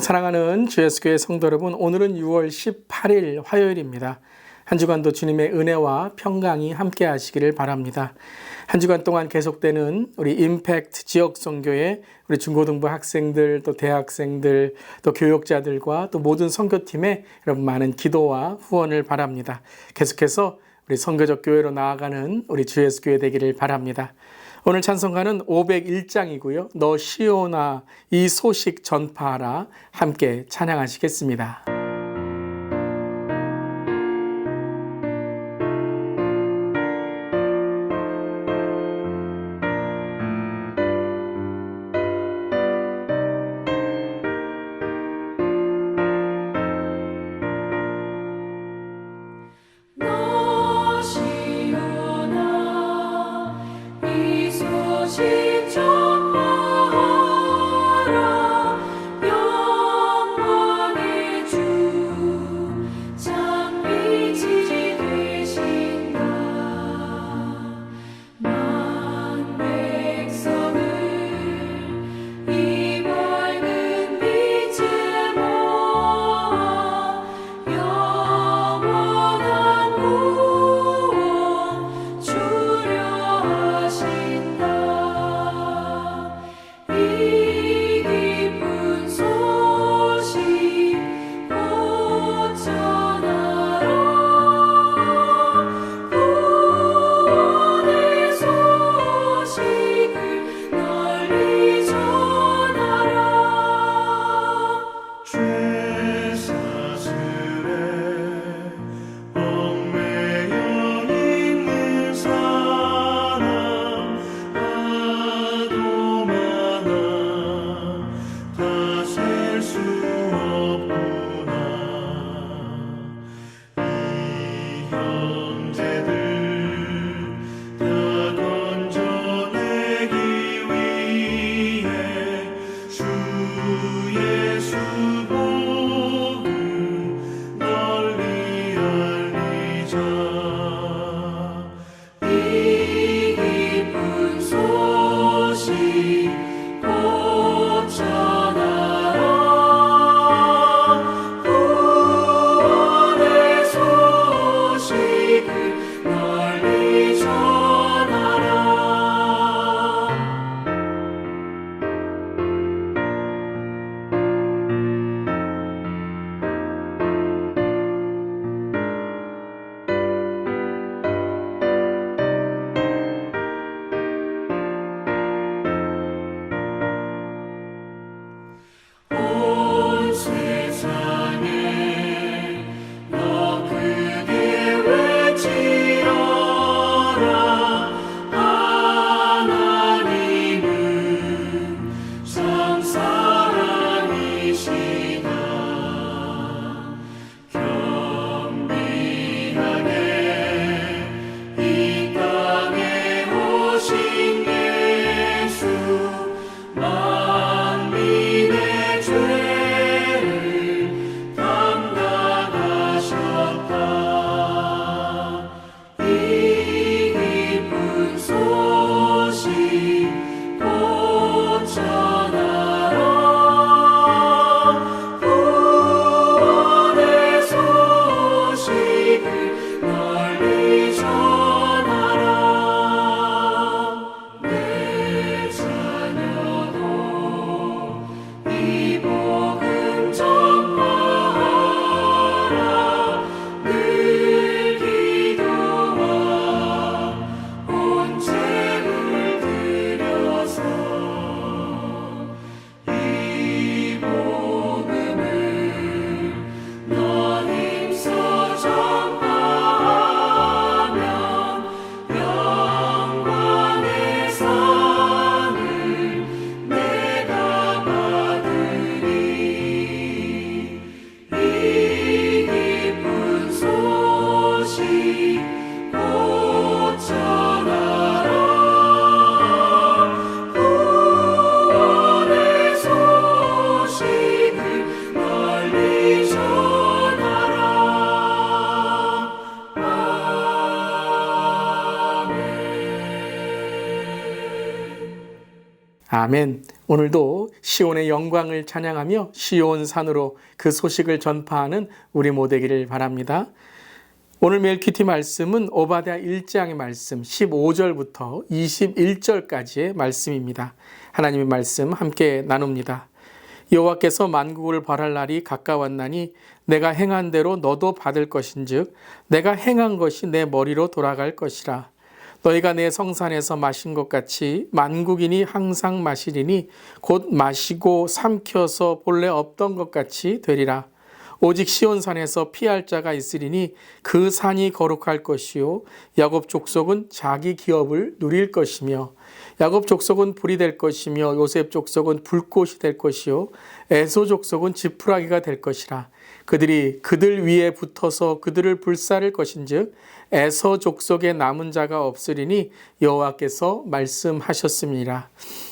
사랑하는 주 예수교회 성도 여러분 오늘은 6월 18일 화요일입니다. 한 주간도 주님의 은혜와 평강이 함께 하시기를 바랍니다. 한 주간 동안 계속되는 우리 임팩트 지역 선교회 우리 중고등부 학생들 또 대학생들 또 교육자들과 또 모든 선교팀에 여러분 많은 기도와 후원을 바랍니다. 계속해서 우리 선교적 교회로 나아가는 우리 주 예수 교회 되기를 바랍니다. 오늘 찬송가는 501장이고요. 너 시오나 이 소식 전파하라 함께 찬양하시겠습니다. 아멘. 오늘도 시온의 영광을 찬양하며 시온 산으로 그 소식을 전파하는 우리 모되기를 바랍니다. 오늘 멜키티 말씀은 오바댜 1장의 말씀 15절부터 21절까지의 말씀입니다. 하나님의 말씀 함께 나눕니다. 여호와께서 만국을 벌할 날이 가까웠나니 내가 행한 대로 너도 받을 것인즉 내가 행한 것이 내 머리로 돌아갈 것이라 너희가 내 성산에서 마신 것 같이 만국인이 항상 마시리니 곧 마시고 삼켜서 본래 없던 것 같이 되리라. 오직 시온산에서 피할 자가 있으리니 그 산이 거룩할 것이요. 야곱 족속은 자기 기업을 누릴 것이며 야곱 족속은 불이 될 것이며 요셉 족속은 불꽃이 될 것이요. 에소 족속은 지푸라기가 될 것이라 그들이 그들 위에 붙어서 그들을 불사를 것인즉 에서 족속에 남은 자가 없으리니 여호와께서 말씀하셨습니다.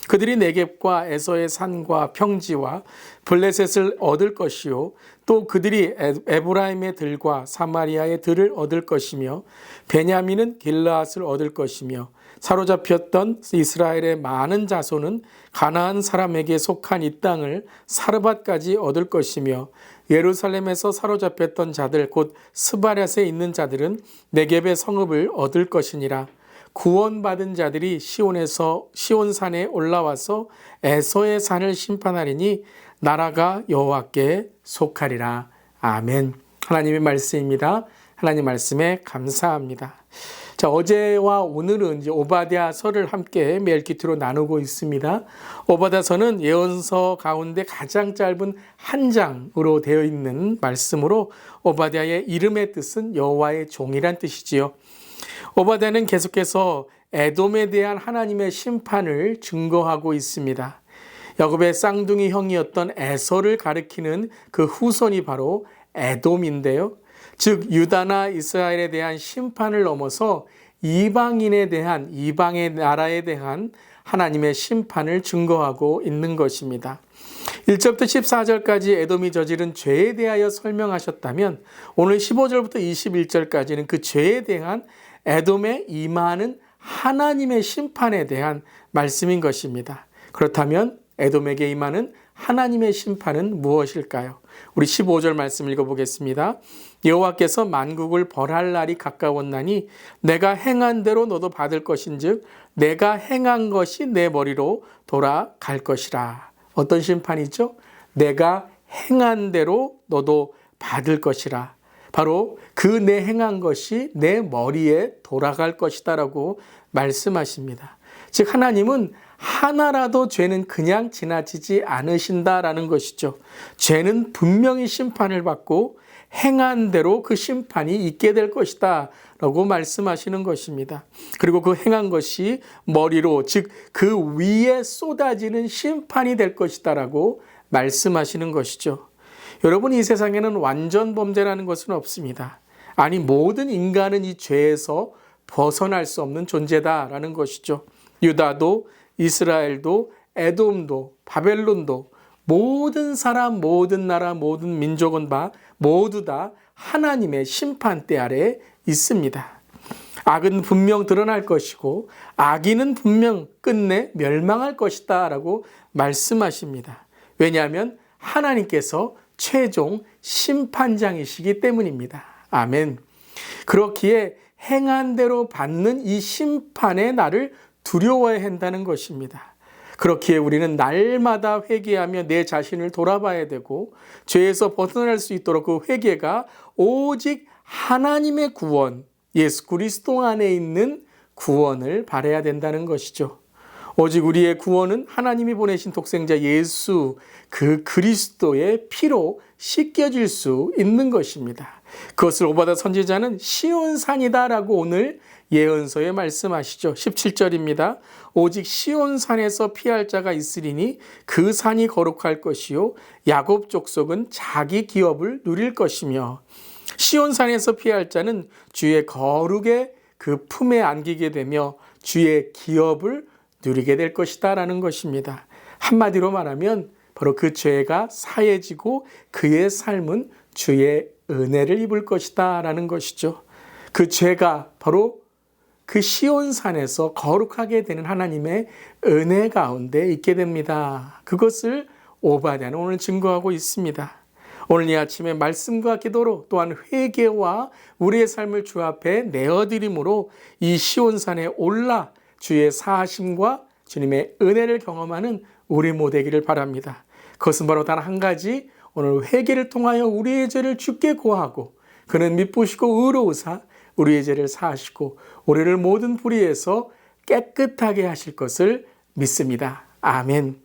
그들이 네겝과 에서의 산과 평지와 블레셋을 얻을 것이요 또 그들이 에- 에브라임의 들과 사마리아의 들을 얻을 것이며 베냐민은 길라앗을 얻을 것이며 사로잡혔던 이스라엘의 많은 자손은 가나안 사람에게 속한 이 땅을 사르밧까지 얻을 것이며 예루살렘에서 사로잡혔던 자들 곧 스바랴에 있는 자들은 네겝의 성읍을 얻을 것이니라. 구원받은 자들이 시온에서 시온산에 올라와서 에서의 산을 심판하리니 나라가 여호와께 속하리라. 아멘. 하나님의 말씀입니다. 하나님 말씀에 감사합니다 자, 어제와 오늘은 이제 오바댜서를 함께 멜기트로 나누고 있습니다. 오바댜서는 예언서 가운데 가장 짧은 한 장으로 되어 있는 말씀으로 오바댜의 이름의 뜻은 여호와의 종이란 뜻이지요. 오바댜는 계속해서 에돔에 대한 하나님의 심판을 증거하고 있습니다. 야곱의 쌍둥이 형이었던 에서를 가리키는 그 후손이 바로 에돔인데요. 즉 유다나 이스라엘에 대한 심판을 넘어서 이방인에 대한 이방의 나라에 대한 하나님의 심판을 증거하고 있는 것입니다. 1절부터 14절까지 에돔이 저지른 죄에 대하여 설명하셨다면 오늘 15절부터 21절까지는 그 죄에 대한 에돔에 임하는 하나님의 심판에 대한 말씀인 것입니다. 그렇다면 에돔에게 임하는 하나님의 심판은 무엇일까요? 우리 15절 말씀 읽어보겠습니다. 여호와께서 만국을 벌할 날이 가까웠나니 내가 행한 대로 너도 받을 것인즉 내가 행한 것이 내 머리로 돌아갈 것이라. 어떤 심판이죠? 내가 행한 대로 너도 받을 것이라. 바로 그 내 행한 것이 내 머리에 돌아갈 것이다라고 말씀하십니다. 즉 하나님은 하나라도 죄는 그냥 지나치지 않으신다라는 것이죠. 죄는 분명히 심판을 받고 행한 대로 그 심판이 있게 될 것이다. 라고 말씀하시는 것입니다. 그리고 그 행한 것이 머리로, 즉, 그 위에 쏟아지는 심판이 될 것이다. 라고 말씀하시는 것이죠. 여러분, 이 세상에는 완전 범죄라는 것은 없습니다. 아니, 모든 인간은 이 죄에서 벗어날 수 없는 존재다라는 것이죠. 유다도, 이스라엘도, 에돔도, 바벨론도, 모든 사람, 모든 나라, 모든 민족은 바 모두 다 하나님의 심판대 아래 있습니다. 악은 분명 드러날 것이고 악인은 분명 끝내 멸망할 것이다 라고 말씀하십니다. 왜냐하면 하나님께서 최종 심판장이시기 때문입니다. 아멘. 그렇기에 행한 대로 받는 이 심판의 날을 두려워해야 한다는 것입니다. 그렇기에 우리는 날마다 회개하며 내 자신을 돌아봐야 되고 죄에서 벗어날 수 있도록 그 회개가 오직 하나님의 구원, 예수 그리스도 안에 있는 구원을 바래야 된다는 것이죠. 오직 우리의 구원은 하나님이 보내신 독생자 예수 그 그리스도의 피로 씻겨질 수 있는 것입니다. 그것을 오바다 선지자는 시온산이다라고 오늘 예언서에 말씀하시죠. 17절입니다. 오직 시온산에서 피할 자가 있으리니 그 산이 거룩할 것이요 야곱 족속은 자기 기업을 누릴 것이며 시온산에서 피할 자는 주의 거룩의 그 품에 안기게 되며 주의 기업을 누리게 될 것이다라는 것입니다. 한마디로 말하면 바로 그 죄가 사해지고 그의 삶은 주의 은혜를 입을 것이다라는 것이죠. 그 죄가 바로 그 시온산에서 거룩하게 되는 하나님의 은혜 가운데 있게 됩니다. 그것을 오바댜는 오늘 증거하고 있습니다. 오늘 이 아침에 말씀과 기도로 또한 회개와 우리의 삶을 주 앞에 내어드림으로 이 시온산에 올라 주의 사하심과 주님의 은혜를 경험하는 우리 모되기를 바랍니다. 그것은 바로 단 한 가지 오늘 회개를 통하여 우리의 죄를 주께 고하고 그는 미쁘시고 의로우사 우리의 죄를 사하시고 우리를 모든 불의에서 깨끗하게 하실 것을 믿습니다. 아멘.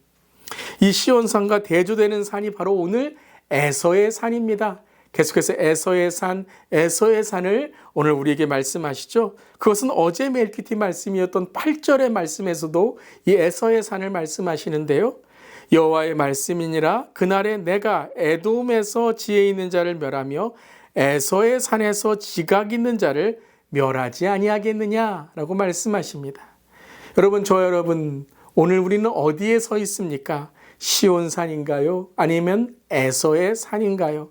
이 시온산과 대조되는 산이 바로 오늘 에서의 산입니다. 계속해서 에서의 산, 에서의 산을 오늘 우리에게 말씀하시죠. 그것은 어제 멜키티 말씀이었던 8절의 말씀에서도 이 에서의 산을 말씀하시는데요. 여호와의 말씀이니라 그날에 내가 에돔에서 지혜 있는 자를 멸하며 에서의 산에서 지각 있는 자를 멸하지 아니하겠느냐라고 말씀하십니다. 여러분 저 여러분 오늘 우리는 어디에 서 있습니까? 시온산인가요? 아니면 에서의 산인가요?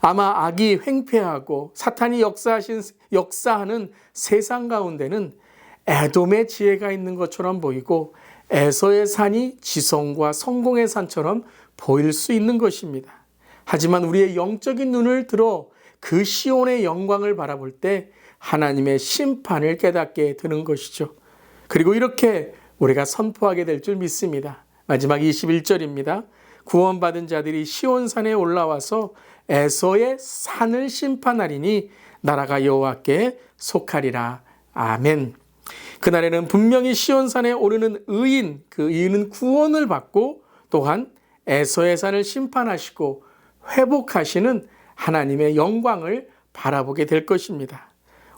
아마 악이 횡패하고 사탄이 역사하신 역사하는 세상 가운데는 에돔의 지혜가 있는 것처럼 보이고 에서의 산이 지성과 성공의 산처럼 보일 수 있는 것입니다. 하지만 우리의 영적인 눈을 들어 그 시온의 영광을 바라볼 때 하나님의 심판을 깨닫게 되는 것이죠. 그리고 이렇게 우리가 선포하게 될 줄 믿습니다. 마지막 21절입니다. 구원받은 자들이 시온산에 올라와서 에서의 산을 심판하리니 나라가 여호와께 속하리라. 아멘. 그날에는 분명히 시온산에 오르는 의인, 그 의인은 구원을 받고 또한 에서의 산을 심판하시고 회복하시는 하나님의 영광을 바라보게 될 것입니다.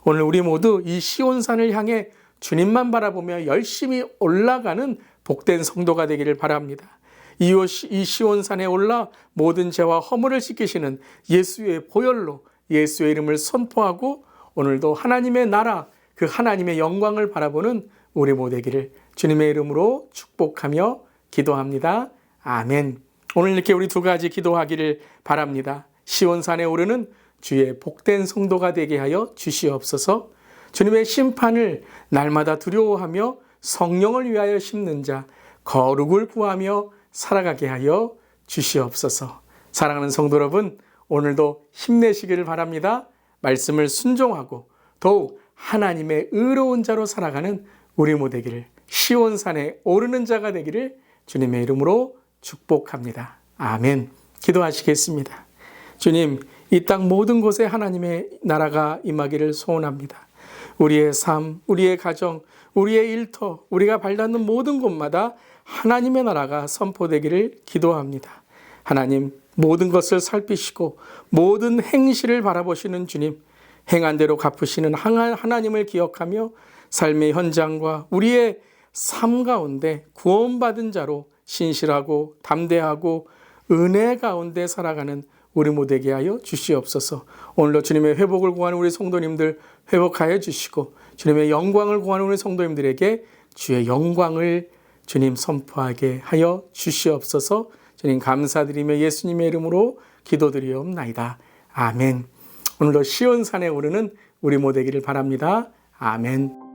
오늘 우리 모두 이 시온산을 향해 주님만 바라보며 열심히 올라가는 복된 성도가 되기를 바랍니다. 이 시온산에 올라 모든 죄와 허물을 씻기시는 예수의 보혈로 예수의 이름을 선포하고 오늘도 하나님의 나라, 그 하나님의 영광을 바라보는 우리 모되기를 주님의 이름으로 축복하며 기도합니다. 아멘. 오늘 이렇게 우리 두 가지 기도하기를 바랍니다. 시온산에 오르는 주의 복된 성도가 되게 하여 주시옵소서. 주님의 심판을 날마다 두려워하며 성령을 위하여 심는 자, 거룩을 구하며 살아가게 하여 주시옵소서. 사랑하는 성도 여러분, 오늘도 힘내시기를 바랍니다. 말씀을 순종하고 더욱 하나님의 의로운 자로 살아가는 우리 모되기를 시온산에 오르는 자가 되기를 주님의 이름으로 축복합니다. 아멘. 기도하시겠습니다. 주님, 이 땅 모든 곳에 하나님의 나라가 임하기를 소원합니다. 우리의 삶, 우리의 가정, 우리의 일터, 우리가 발닿는 모든 곳마다 하나님의 나라가 선포되기를 기도합니다. 하나님, 모든 것을 살피시고 모든 행실을 바라보시는 주님, 행한 대로 갚으시는 하나님을 기억하며 삶의 현장과 우리의 삶 가운데 구원받은 자로 신실하고 담대하고 은혜 가운데 살아가는 우리 모두에게 하여 주시옵소서. 오늘도 주님의 회복을 구하는 우리 성도님들 회복하여 주시고 주님의 영광을 구하는 우리 성도님들에게 주의 영광을 주님 선포하게 하여 주시옵소서. 주님 감사드리며 예수님의 이름으로 기도드리옵나이다. 아멘. 오늘도 시온산에 오르는 우리 모되기를 바랍니다. 아멘.